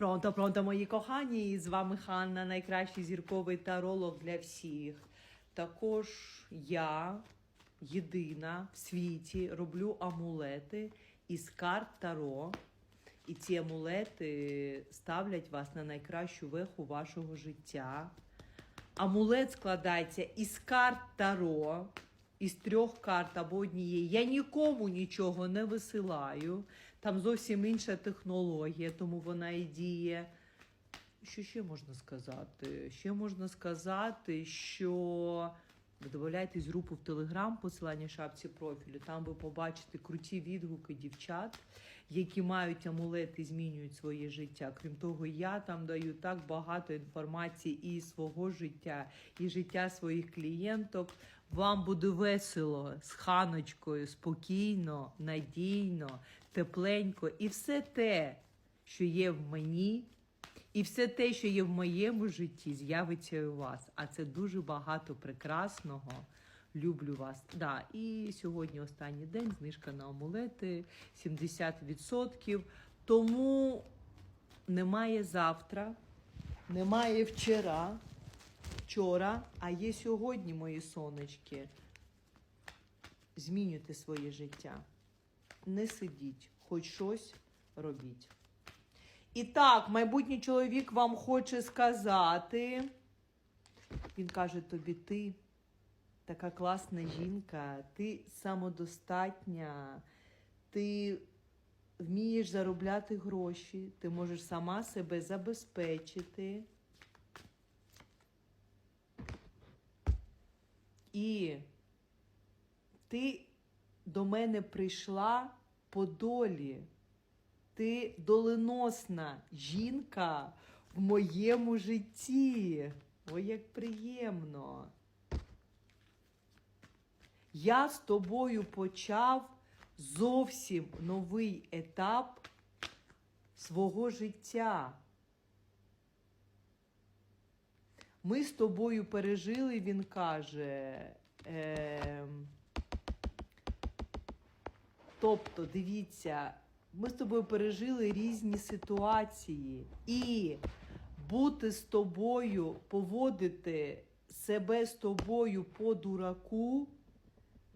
Пронто, пронто, мої кохані! З вами Ханна, найкращий зірковий таролог для всіх. Також я єдина в світі роблю амулети із карт Таро. І ці амулети ставлять вас на найкращу веху вашого життя. Амулет складається із карт Таро, із трьох карт або однієї. Я нікому нічого не висилаю. Там зовсім інша технологія, тому вона і діє. Що ще можна сказати? Ще можна сказати, що в групу в Телеграм, посилання шапці профілю. Там ви побачите круті відгуки дівчат, які мають амулети змінюють своє життя. Крім того, я там даю так багато інформації і свого життя, і життя своїх клієнток. Вам буде весело з ханочкою, спокійно, надійно, тепленько. І все те, що є в мені, і все те, що є в моєму житті, з'явиться у вас. А це дуже багато прекрасного. Люблю вас. Да, і сьогодні останній день, знижка на амулети 70%. Тому немає завтра, немає вчора, вчора, а є сьогодні, мої сонечки. Змінюйте своє життя. Не сидіть, хоч щось робіть. І так, майбутній чоловік вам хоче сказати. Він каже тобі, ти така класна жінка, ти самодостатня, ти вмієш заробляти гроші, ти можеш сама себе забезпечити. І ти до мене прийшла по долі. Ти доленосна жінка в моєму житті. Ой, як приємно. Я з тобою почав зовсім новий етап свого життя. Ми з тобою пережили, він каже. Е, тобто, дивіться, ми з тобою пережили різні ситуації. І бути з тобою, поводити себе з тобою по дураку,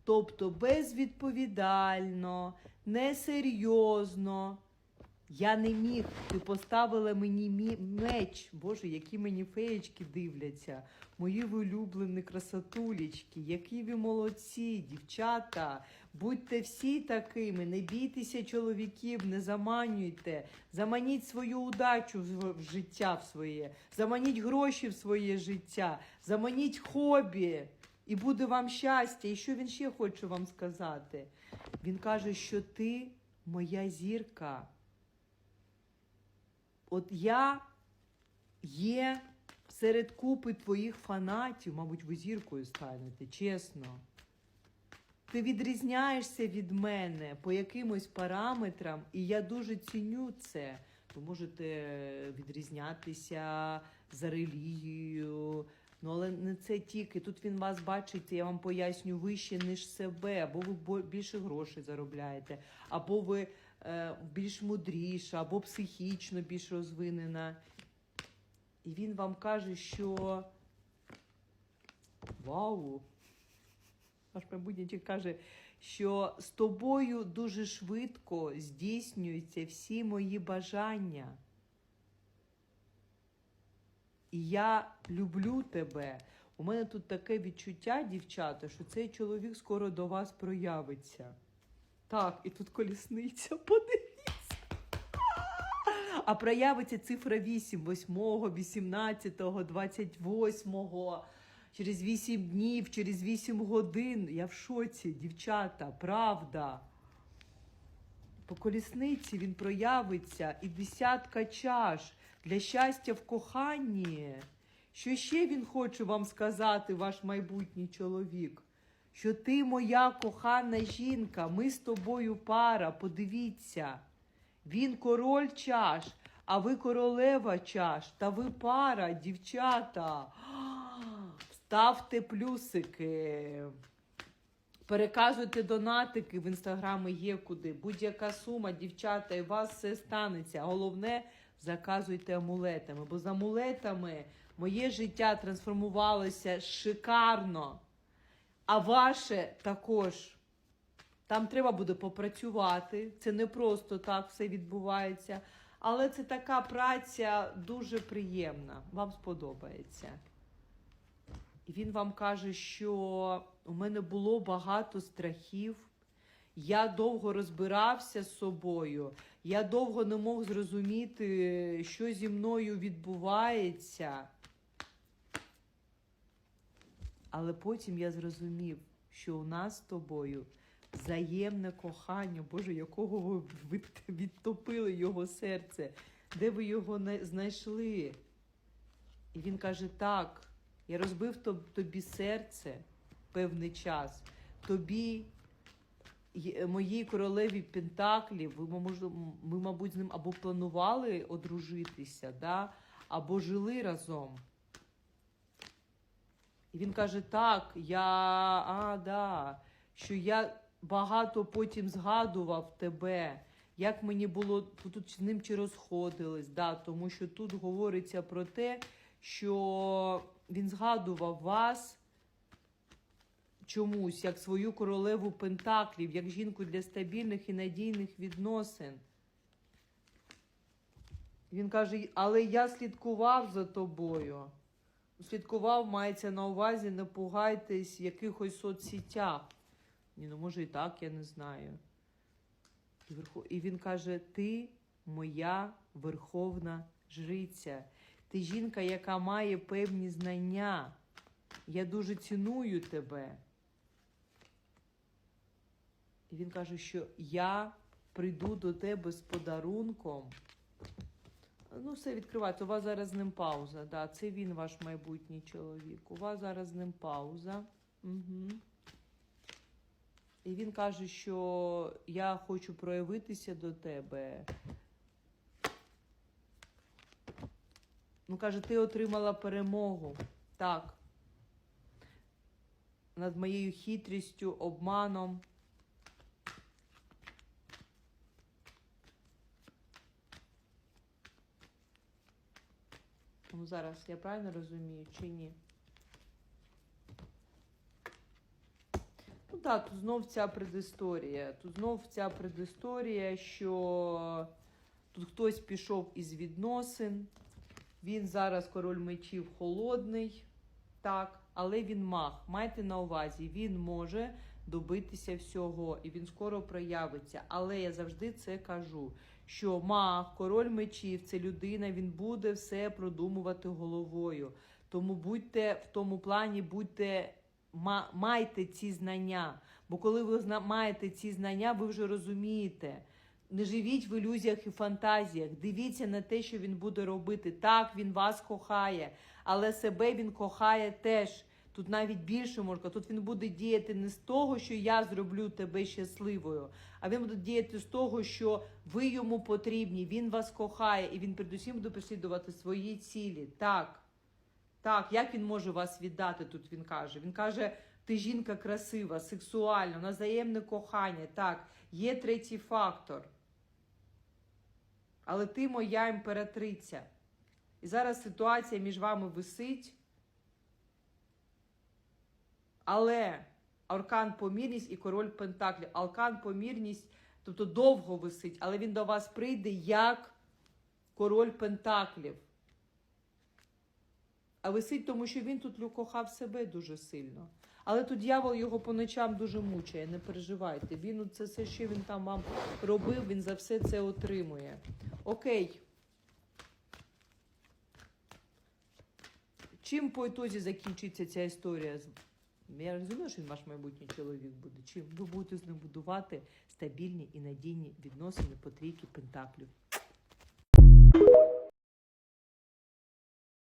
тобто безвідповідально, несерйозно. Я не міг, ти поставила мені меч. Боже, які мені феєчки дивляться. Мої улюблені красотулечки, які ви молодці, дівчата. Будьте всі такими, не бійтеся чоловіків, не заманюйте. Заманіть свою удачу в життя в своє, заманіть гроші в своє життя, заманіть хобі. І буде вам щастя. І що він ще хоче вам сказати? Він каже, що ти моя зірка. От я є серед купи твоїх фанатів, мабуть, ви зіркою станете, чесно. Ти відрізняєшся від мене по якимось параметрам, і я дуже ціню це. Ви можете відрізнятися за релігією, ну але не це тільки. Тут він вас бачить, я вам поясню, вище, ніж себе, або ви більше грошей заробляєте, або ви більш мудріша, або психічно більш розвинена. І він вам каже, що вау! Ваш майбутній каже, що з тобою дуже швидко здійснюються всі мої бажання. І я люблю тебе. У мене тут таке відчуття, дівчата, що цей чоловік скоро до вас проявиться. Так, і тут колісниця, подивіться. А проявиться цифра 8, 8, 18, 28, через 8 днів, через 8 годин. Я в шоці, дівчата, правда. По колісниці він проявиться і десятка чаш для щастя в коханні. Що ще він хоче вам сказати, ваш майбутній чоловік? Що ти моя кохана жінка, ми з тобою пара, подивіться. Він король чаш, а ви королева чаш, та ви пара, дівчата. Ставте плюсики. Переказуйте донатики в інстаграми є куди. Будь-яка сума, дівчата, і у вас все станеться. Головне заказуйте амулетами, бо з амулетами моє життя трансформувалося шикарно. А ваше також. Там треба буде попрацювати. Це не просто так все відбувається. Але це така праця дуже приємна. Вам сподобається. І він вам каже, що у мене було багато страхів. Я довго розбирався з собою. Я довго не мог зрозуміти, що зі мною відбувається. Але потім я зрозумів, що у нас з тобою взаємне кохання, Боже, якого ви відтопили його серце, де ви його знайшли? І він каже: так, я розбив тобі серце певний час, тобі, моїй королеві Пентаклів, ми, мабуть, з ним або планували одружитися, да? або жили разом. І він каже: так, я а, да, що я багато потім згадував тебе, як мені було тут з ним чи розходились, да, тому що тут говориться про те, що він згадував вас чомусь, як свою королеву Пентаклів, як жінку для стабільних і надійних відносин. Він каже, але я слідкував за тобою. Слідкував, мається на увазі, не пугайтесь якихось соцсетях. Ні, ну може і так, я не знаю. І він каже: Ти моя верховна жриця. Ти жінка, яка має певні знання. Я дуже ціную тебе. І він каже, що я прийду до тебе з подарунком. Ну, все відкривається. У вас зараз з ним пауза. Да, це він ваш майбутній чоловік. У вас зараз з ним пауза. Угу. І він каже, що я хочу проявитися до тебе. Ну, каже, ти отримала перемогу. Так. Над моєю хитрістю, обманом. Ну, зараз я правильно розумію чи ні? Ну так, тут знов ця предісторія. Тут знов ця предісторія, що тут хтось пішов із відносин. Він зараз король мечів холодний, так, але він маг. Майте на увазі, він може добитися всього, і він скоро проявиться. Але я завжди це кажу: що маг, король мечів це людина, він буде все продумувати головою. Тому будьте в тому плані, будьте ма- майте ці знання. Бо коли ви маєте ці знання, ви вже розумієте. Не живіть в ілюзіях і фантазіях. Дивіться на те, що він буде робити. Так, він вас кохає, але себе він кохає теж. Тут навіть більше можна. Тут він буде діяти не з того, що я зроблю тебе щасливою, а він буде діяти з того, що ви йому потрібні. Він вас кохає, і він передусім буде переслідувати свої цілі. Так. Так, як він може вас віддати? Тут він каже. Він каже: ти жінка красива, сексуальна, на взаємне кохання. Так, є третій фактор. Але ти моя імператриця. І зараз ситуація між вами висить. Але аркан помірність і король Пентаклів. Аркан помірність, тобто довго висить, але він до вас прийде як король Пентаклів. А висить, тому що він тут кохав себе дуже сильно. Але тут дьявол його по ночам дуже мучає, не переживайте. Він це все, що він там вам робив, він за все це отримує. Окей. Чим по ітозі закінчиться ця історія? Я розумію, що він ваш майбутній чоловік буде. Чим ви будете з ним будувати стабільні і надійні відносини по трійки пентаклів.